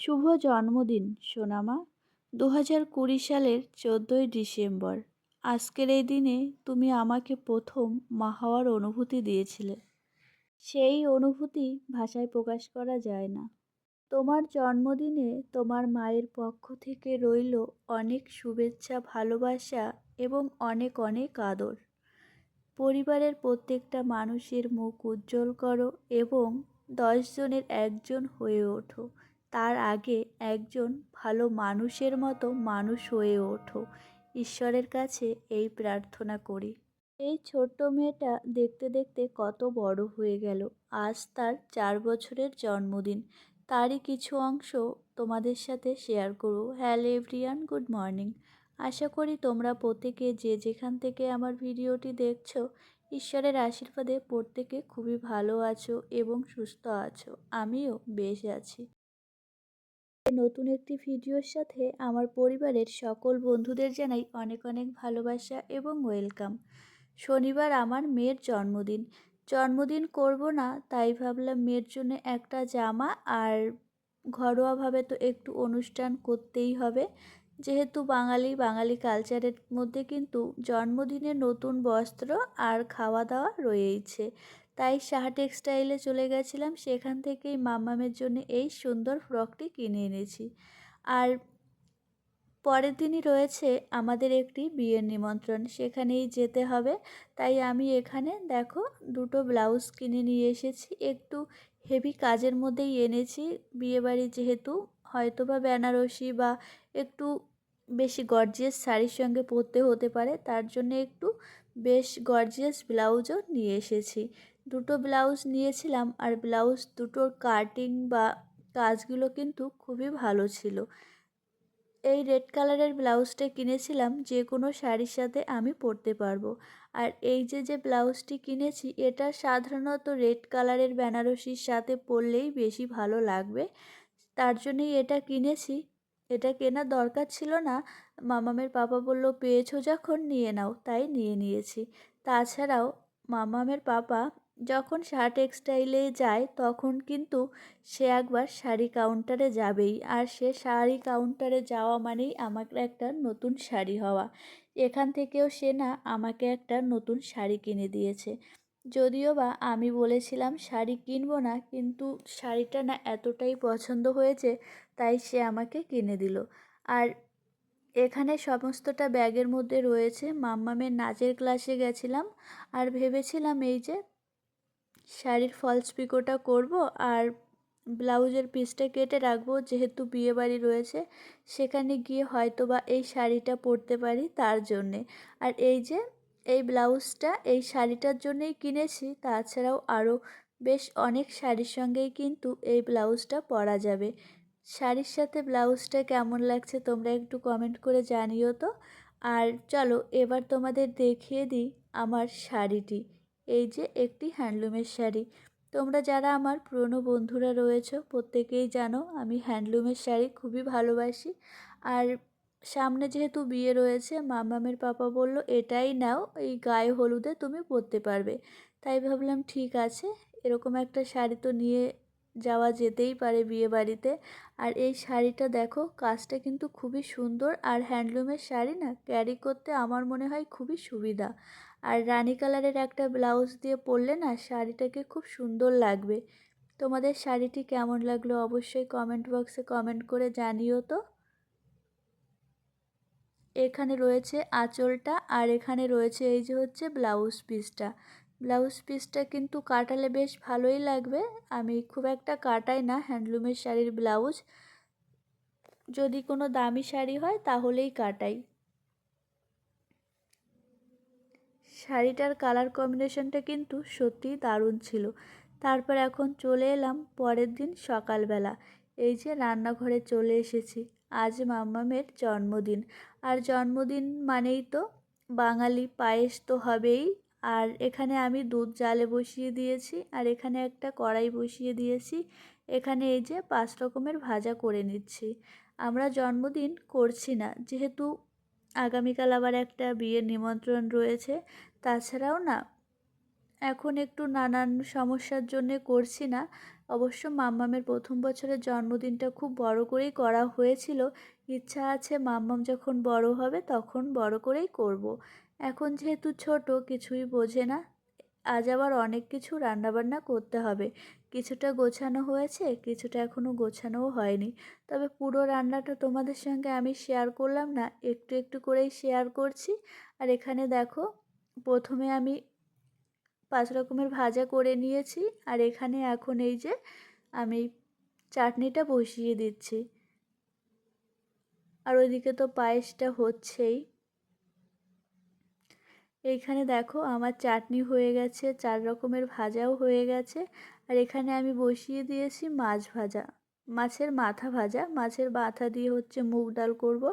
শুভ জন্মদিন, সোনামা। দু হাজার কুড়ি সালের চোদ্দোই ডিসেম্বর। আজকের এই দিনে তুমি আমাকে প্রথম মা হওয়ার অনুভূতি দিয়েছিলে। সেই অনুভূতি ভাষায় প্রকাশ করা যায় না। তোমার জন্মদিনে তোমার মায়ের পক্ষ থেকে রইল অনেক শুভেচ্ছা, ভালোবাসা এবং অনেক অনেক আদর। পরিবারের প্রত্যেকটা মানুষের মুখ উজ্জ্বল করো এবং দশজনের একজন হয়ে ওঠো। তার আগে একজন ভালো মানুষের মতো মানুষ হয়ে ওঠো। ঈশ্বরের কাছে এই প্রার্থনা করি। এই ছোট্ট মেয়েটা দেখতে দেখতে কত বড় হয়ে গেল। আজ তার চার বছরের জন্মদিন। তারই কিছু অংশ তোমাদের সাথে শেয়ার করব। হ্যালো এভরিয়ান গুড মর্নিং আশা করি তোমরা প্রত্যেকে যে যেখান থেকে আমার ভিডিওটি দেখছ, ঈশ্বরের আশীর্বাদে প্রত্যেকে খুবই ভালো আছো এবং সুস্থ আছো। আমিও বেশ আছি। নতুন একটি ভিডিওর সাথে আমার পরিবারের সকল বন্ধুদের জানাই অনেক অনেক ভালোবাসা এবং ওয়েলকাম। শনিবার আমার মেয়ের জন্মদিন। জন্মদিন করব না, তাই ভাবলাম মেয়ের জন্য একটা জামা আর ঘরোয়াভাবে তো একটু অনুষ্ঠান করতেই হবে। যেহেতু বাঙালি বাঙালি কালচারের মধ্যে কিন্তু জন্মদিনে নতুন বস্ত্র আর খাওয়া দাওয়া রয়েইছে। তাই সাহা টেক্সটাইলে চলে গেছিলাম। সেখান থেকেই মাম্মামের জন্য এই সুন্দর ফ্রকটি কিনে এনেছি। আর পরের দিনই রয়েছে আমাদের একটি বিয়ের নিমন্ত্রণ। সেখানেই যেতে হবে। তাই আমি এখানে দেখো দুটো ব্লাউজ কিনে নিয়ে এসেছি। একটু হেভি কাজের মধ্যেই এনেছি। বিয়েবাড়ি যেহেতু হয়তো বা বেনারসি বা একটু বেশি গর্জিয়াস শাড়ির সঙ্গে পরতে হতে পারে, তার জন্য একটু বেশ গর্জিয়াস ব্লাউজও নিয়ে এসেছি। দুটো ব্লাউজ নিয়েছিলাম আর ব্লাউজ দুটোর কাটিং বা কাজগুলো কিন্তু খুবই ভালো ছিল। এই রেড কালারের ব্লাউজটা কিনেছিলাম, যে কোনো শাড়ির সাথে আমি পরতে পারব। আর এই যে যে ব্লাউজটি কিনেছি, এটা সাধারণত রেড কালারের বেনারসির সাথে পরলেই বেশি ভালো লাগবে। তার জন্যই এটা কিনেছি। এটা কেনার দরকার ছিল না। মামামের পাপা বলল, পেয়েছ যখন, নিয়ে নাও। তাই নিয়ে নিয়েছি। তাছাড়াও মামামের পাপা যখন শার্ট টেক্সটাইলে যায়, তখন কিন্তু সে একবার শাড়ি কাউন্টারে যাবেই। আর সে শাড়ি কাউন্টারে যাওয়া মানেই আমাকে একটা নতুন শাড়ি হওয়া। এখান থেকেও সে না আমাকে একটা নতুন শাড়ি কিনে দিয়েছে। যদিও বা আমি বলেছিলাম শাড়ি কিনবো না, কিন্তু শাড়িটা না এতটাই পছন্দ হয়েছে, তাই সে আমাকে কিনে দিল। আর এখানে সমস্তটা ব্যাগের মধ্যে রয়েছে। মাম্মামের নাচের ক্লাসে গেছিলাম আর ভেবেছিলাম এই যে শাড়ির ফলস পিকোটা করব আর ব্লাউজের পিসটা কেটে রাখব, যেহেতু বিয়েবাড়ি রয়েছে, সেখানে গিয়ে হয়তো বা এই শাড়িটা পরতে পারি তার জন্যে। আর এই যে, এই ব্লাউজটা এই শাড়িটার জন্যেই কিনেছি, তাছাড়াও আরও বেশ অনেক শাড়ির সঙ্গেই কিন্তু এই ব্লাউজটা পরা যাবে। শাড়ির সাথে ব্লাউজটা কেমন লাগছে তোমরা একটু কমেন্ট করে জানিও তো। আর চলো, এবার তোমাদের দেখিয়ে দিই আমার শাড়িটি। এই যে একটি হ্যান্ডলুমের শাড়ি। তোমরা যারা আমার পুরনো বন্ধুরা রয়েছে, প্রত্যেকেই জানো আমি হ্যান্ডলুমের শাড়ি খুবই ভালোবাসি। আর সামনে যেহেতু বিয়ে রয়েছে, মামামের পাপা বলল, এটাই নাও, এই গায়ে হলুদে তুমি পরতে পারবে। তাই ভাবলাম, ঠিক আছে। এরকম একটা শাড়ি তো নিয়ে যাওয়া যেতেই পারে বিয়ে বাড়িতে। আর এই শাড়িটা দেখো, কাজটা কিন্তু খুবই সুন্দর। আর হ্যান্ডলুমের শাড়ি না, ক্যারি করতে আমার মনে হয় খুবই সুবিধা। আর রানি কালারের একটা ব্লাউজ দিয়ে পরলে না শাড়িটাকে খুব সুন্দর লাগবে। তোমাদের শাড়িটি কেমন লাগল অবশ্যই কমেন্ট বক্সে কমেন্ট করে জানিও তো। এখানে রয়েছে আঁচলটা আর এখানে রয়েছে এই যে হচ্ছে ব্লাউজ পিসটা। ব্লাউজ পিসটা কিন্তু কাটালে বেশ ভালোই লাগবে। আমি খুব একটা কাটাই না হ্যান্ডলুমের শাড়ির ব্লাউজ। যদি কোনো দামি শাড়ি হয় তাহলেই কাটাই। শাড়িটার কালার কম্বিনেশনটা কিন্তু সত্যিই দারুণ ছিল। তারপর এখন চলে এলাম পরের দিন সকালবেলা। এই যে রান্নাঘরে চলে এসেছি। আজ মাম্মামের জন্মদিন। আর জন্মদিন মানেই তো বাঙালি পায়েস তো হবেই। আর এখানে আমি দুধ জালে বসিয়ে দিয়েছি। আর এখানে একটা কড়াই বসিয়ে দিয়েছি। এখানে এই যে পাঁচ রকমের ভাজা করে নিচ্ছি। আমরা জন্মদিন করছি না। যেহেতু আগামীকাল আবার একটা বিয়ের নিমন্ত্রণ রয়েছে। তাছাড়াও না, এখন একটু নানান সমস্যার জন্যে করছি না। অবশ্য মাম্মামের প্রথম বছরের জন্মদিনটা খুব বড় করেই করা হয়েছিল। ইচ্ছা আছে মাম্মাম যখন বড় হবে তখন বড় করেই করব। এখন যেহেতু ছোট, কিছুই বোঝে না। আজ আবার অনেক কিছু রান্নাবান্না করতে হবে। কিছুটা গোছানো হয়েছে, কিছুটা এখনও গোছানোও হয়নি। তবে পুরো রান্নাটা তোমাদের সঙ্গে আমি শেয়ার করলাম না, একটু একটু করেই শেয়ার করছি। আর এখানে দেখো, প্রথমে আমি পাঁচ রকমের ভাজা করে নিয়েছি। আর এখানে এখন এই যে আমি চাটনিটা বসিয়ে দিচ্ছি। আর ওইদিকে তো পায়েসটা হচ্ছেই। এইখানে দেখো আমার চাটনি হয়ে গেছে, চার রকমের ভাজাও হয়ে গেছে। আর এখানে আমি বসিয়ে দিয়েছি মাছ ভাজা, মাছের মাথা ভাজা। মাছের মাথা দিয়ে হচ্ছে মুগ ডাল করব।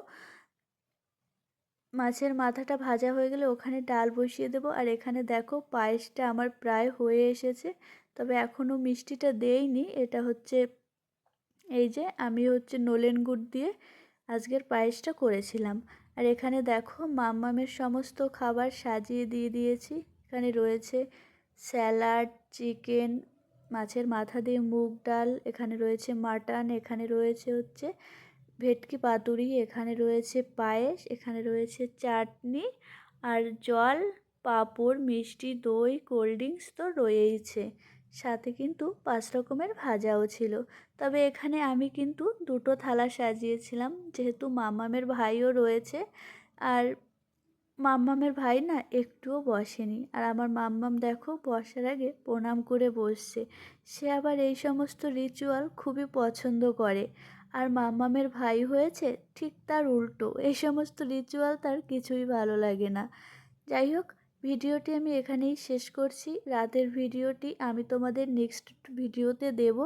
মাছের মাথাটা ভাজা হয়ে গেলে ওখানে ডাল বসিয়ে দেবো। আর এখানে দেখো পায়েসটা আমার প্রায় হয়ে এসেছে, তবে এখনও মিষ্টিটা দেইনি। এটা হচ্ছে এই যে আমি হচ্ছে নোলেন গুড় দিয়ে আজকের পায়েসটা করেছিলাম। আর এখানে দেখো মাম্মামের সমস্ত খাবার সাজিয়ে দিয়ে দিয়েছি। এখানে রয়েছে স্যালাড, চিকেন, মাছের মাথা দিয়ে মুগ ডাল, এখানে রয়েছে মাটন, এখানে রয়েছে হচ্ছে ভেটকি পাতুরি, এখানে রয়েছে পায়েস, এখানে রয়েছে চাটনি আর জল, পাঁপড়, মিষ্টি, দই, কোল্ড ড্রিঙ্কস তো রয়েইছে। সাথে কিন্তু পাঁচ রকমের ভাজাও ছিল। তবে এখানে আমি কিন্তু দুটো থালা সাজিয়েছিলাম, যেহেতু মাম্মামের ভাইও রয়েছে। আর মাম্মামের ভাই না একটুও বসেনি। আর আমার মাম্মাম দেখো বসার আগে প্রণাম করে বসছে। সে আবার এই সমস্ত রিচুয়াল খুবই পছন্দ করে। আর মাম্মামের ভাই হয়েছে ঠিক তার উল্টো। এই সমস্ত রিচুয়াল তার কিছুই ভালো লাগে না। যাই হোক ভিডিওটি আমি এখানেই শেষ করছি। রাতের ভিডিওটি আমি তোমাদের নেক্সট ভিডিওতে দেব।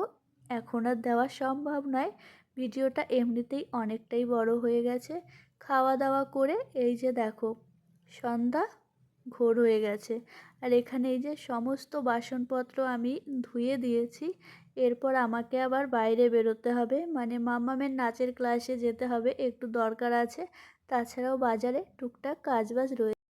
এখন আর দেওয়া সম্ভব নয়। ভিডিওটা এমনিতেই অনেকটাই বড় হয়ে গেছে। খাওয়া দাওয়া করে এই যে দেখো, সন্ধ্যা ঘোর হয়ে গেছে। আর এখানে এই যে সমস্ত বাসনপত্র আমি ধুয়ে দিয়েছি। এরপর আমাকে আবার বাইরে বেরোতে হবে। মানে মাম্মামের নাচের ক্লাসে যেতে হবে। একটু দরকার আছে। তাছাড়াও বাজারে টুকটাক কাজবাজ রয়েছে